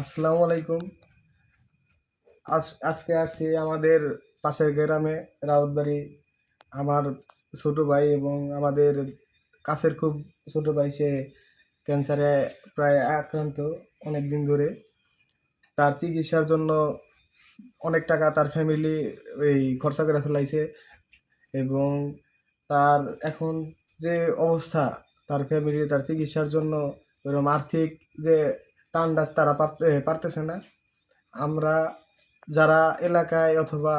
আসসালামু আলাইকুম। আজ, আজকে আসছি আমাদের পাশের গ্রামে, রাউতবাড়ি। আমার ছোট ভাই এবং আমাদের কাছের খুব ছোট ভাই, সে ক্যান্সারে প্রায় আক্রান্ত অনেক দিন ধরে। তার চিকিৎসার জন্য অনেক টাকা তার ফ্যামিলি এই খরচা করে ফেলাইছে এবং তার এখন যে অবস্থা, তার ফ্যামিলি তার চিকিৎসার জন্য এরকম আর্থিক যে টানটা তারা পারতে পারতেছে না। আমরা যারা এলাকায় অথবা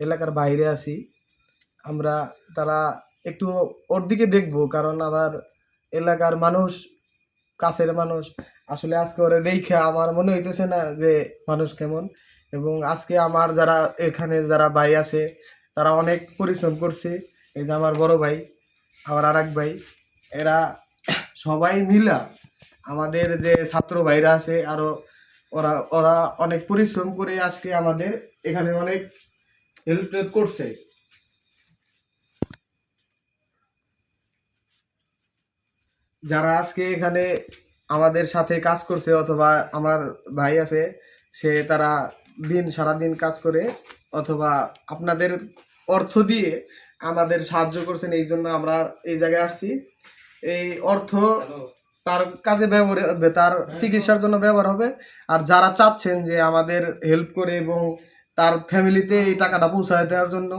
এলাকার বাইরে আছি, আমরা তারা একটু ওর দিকে দেখব, কারণ আমার এলাকার মানুষ, কাছের মানুষ, আসলে আজকে ওরা দেখে আমার মনে হইতেছে না যে মানুষ কেমন। এবং আজকে আমার যারা এখানে যারা ভাই আছে, তারা অনেক পরিশ্রম করছে। এই যে আমার বড় ভাই, আমার আর ভাই, এরা সবাই মিলা আমাদের যে ছাত্র ভাইরা আছে, আরও ওরা ওরা অনেক পরিশ্রম করে আজকে আমাদের এখানে অনেক হেল্প করছে। যারা আজকে এখানে আমাদের সাথে কাজ করছে অথবা আমার ভাই আছে, সে তারা দিন সারাদিন কাজ করে অথবা আপনাদের অর্থ দিয়ে আমাদের সাহায্য করছেন, এই জন্য আমরা এই জায়গায় আসছি। এই অর্থ তার কাজে ব্যবহার হবে, তার চিকিৎসার জন্য ব্যবহার হবে। আর যারা চাচ্ছেন যে আমাদের হেল্প করে এবং তার ফ্যামিলিতে এই টাকাটা পৌঁছায় দেওয়ার জন্য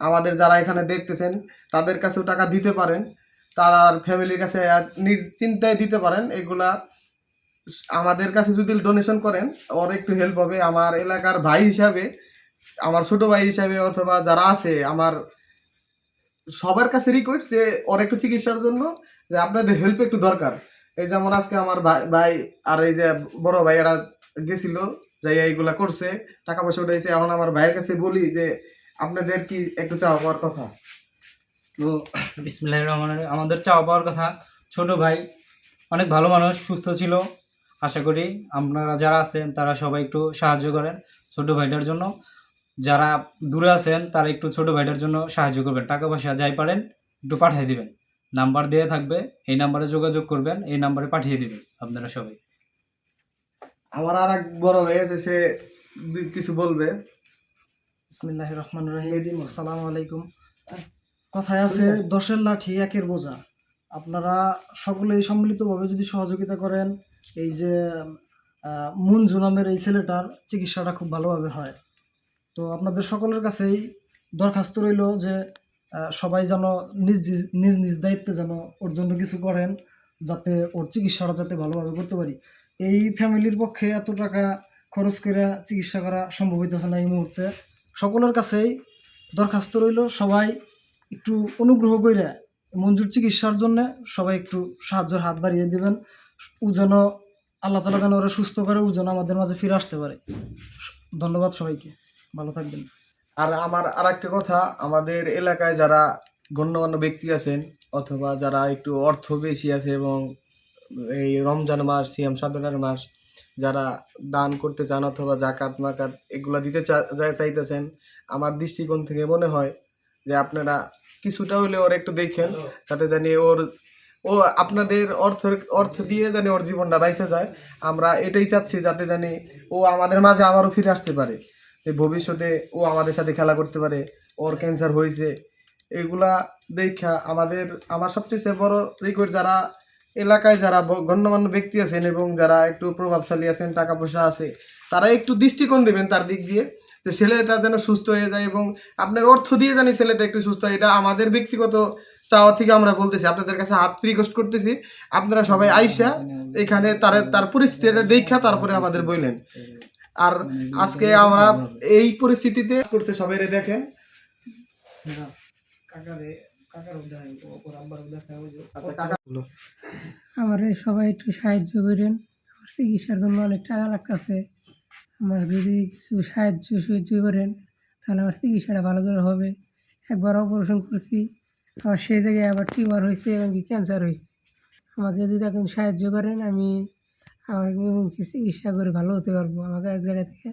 আমাদের যারা এখানে দেখতেছেন তাদের কাছেও টাকা দিতে পারেন। তার ফ্যামিলির কাছে নিশ্চিন্তায় দিতে পারেন। এগুলা আমাদের কাছে যদি ডোনেশন করেন ওর একটু হেল্প হবে। আমার এলাকার ভাই হিসাবে আমার ছোট ভাই হিসাবে অথবা যারা আছে আমার সবার কাছে রিকোয়েস্ট যে ওর একটু চিকিৎসার জন্য যে আপনাদের হেল্প একটু দরকার। এই যেমন আজকে আমার ভাই আর এই যে বড় ভাই এরা গেছিল যাই এইগুলা করছে, টাকা পয়সা উঠাইছে, এখন আমার ভাইয়ের কাছে বলি যে, আপনাদের কি একটু চাওয়া পাওয়ার কথা তো বিসমিল্লাহির রহমানির রহিম। আমাদের চাওয়া পাওয়ার কথা, ছোট ভাই, অনেক ভালো মানুষ, সুস্থ ছিল, আশা করি আপনারা যারা আছেন, তারা সবাই একটু সাহায্য করেন ছোট ভাইটার জন্য যারা দূরে আছেন, তারা একটু ছোট ভাইটার জন্য সাহায্য করবেন, টাকা পয়সা যাই পারেন, একটু পাঠিয়ে দিবেন নাম্বার দেওয়া থাকবে এই নাম্বারে যোগাযোগ করবেন এই নাম্বারে পাঠিয়ে দিবেন আপনারা সবাই। আমার আর এক বড় ভাই আছে সে কিছু বলবে। বিসমিল্লাহ রহমান রহিম। আসসালামু আলাইকুম কথায় আছে দশের লাঠি একের বোঝা। আপনারা সকলেই সম্মিলিতভাবে যদি সহযোগিতা করেন এই যে মুঞ্জু নামের এই ছেলেটার চিকিৎসাটা খুব ভালোভাবে হয়। তো আপনাদের সকলের কাছেই দরখাস্ত রইল যে সবাই যেন নিজ নিজ- নিজ দায়িত্বে যেন ওর জন্য কিছু করেন, যাতে ওর চিকিৎসাটা যাতে ভালোভাবে করতে পারি। এই ফ্যামিলির পক্ষে এত টাকা খরচ করে চিকিৎসা করা সম্ভব হইতেছে না এই মুহূর্তে। সকলের কাছেই দরখাস্ত রইল, সবাই একটু অনুগ্রহ করে মঞ্জুর চিকিৎসার জন্য সবাই একটু সাহায্যের হাত বাড়িয়ে দেবেন। ও যেন আল্লাহ তালা যেন ওরা সুস্থ করে, ও যেন আমাদের মাঝে ফিরে আসতে পারে। ধন্যবাদ সবাইকে। ভালো থাকবেন। আর আমার আর একটা কথা আমাদের এলাকায় যারা গণ্যমান্য ব্যক্তি আছেন অথবা যারা একটু অর্থ বেশি আছে এবং এই রমজান মাস সিয়াম সাধনার মাস যারা দান করতে চান অথবা জাকাত মাকাত এগুলো দিতে চা- চাইতেছেন আমার দৃষ্টিকোণ থেকে মনে হয় যে আপনারা কিছুটা হলে ওর একটু দেখেন যাতে জানি ওর ও আপনাদের অর্থ অর্থ দিয়ে জানি ওর জীবনটা বাইসে যায়। আমরা এটাই চাচ্ছি যাতে জানি ও আমাদের মাঝে আবারও ফিরে আসতে পারে। ভবিষ্যতে ও আমাদের সাথে খেলা করতে পারে, ওর ক্যান্সার হয়েছে, এগুলা দেখা আমাদের, আমার সবচেয়ে বড় রিকোয়েস্ট যারা এলাকায় যারা গণ্যমান্য ব্যক্তি আছেন এবং যারা একটু প্রভাবশালী আছেন টাকা পয়সা আছে, তারা একটু দৃষ্টিকোণ দেবেন তার দিক দিয়ে যে ছেলেটা যেন সুস্থ হয়ে যায় এবং আপনার অর্থ দিয়ে জানি ছেলেটা একটু সুস্থ হয়, এটা আমাদের ব্যক্তিগত চাওয়া থেকে আমরা বলতেছি। আপনাদের কাছে হাত রিকোয়েস্ট করতেছি, আপনারা সবাই আইসা এখানে তার তার পরিস্থিতিটা দেখা, তারপরে আমাদের বললেন। আর আজকে আমরা এই পরিস্থিতিতে করছে সবাই দেখেন। আচ্ছা, আমার সবাই একটু সাহায্য করেন আমার চিকিৎসার জন্য অনেক টাকা লাগতেছে। আমার যদি কিছু সাহায্য সাহায্য করেন তাহলে আমার চিকিৎসাটা ভালো করে হবে। একবার অপারেশন করছি আবার সেই জায়গায় আবার টিউমার হয়েছে এবং কি ক্যান্সার হয়েছে। আমাকে যদি এখন সাহায্য করেন আমি আমার চিকিৎসা করে ভালো হতে পারব। আমাকে এক জায়গা থেকে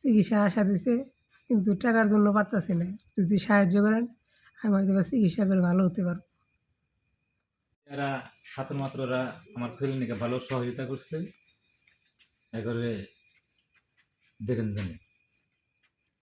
চিকিৎসা আসা দিছে, কিন্তু টাকার জন্য পারতেছে না। যদি সাহায্য করেন, আমি হয়তো চিকিৎসা করে ভালো হতে পারব। এরা ছাত্র মাত্ররা আমার ফ্যামিলিকে ভালো সহযোগিতা করছে এবারে দেখেন জানি।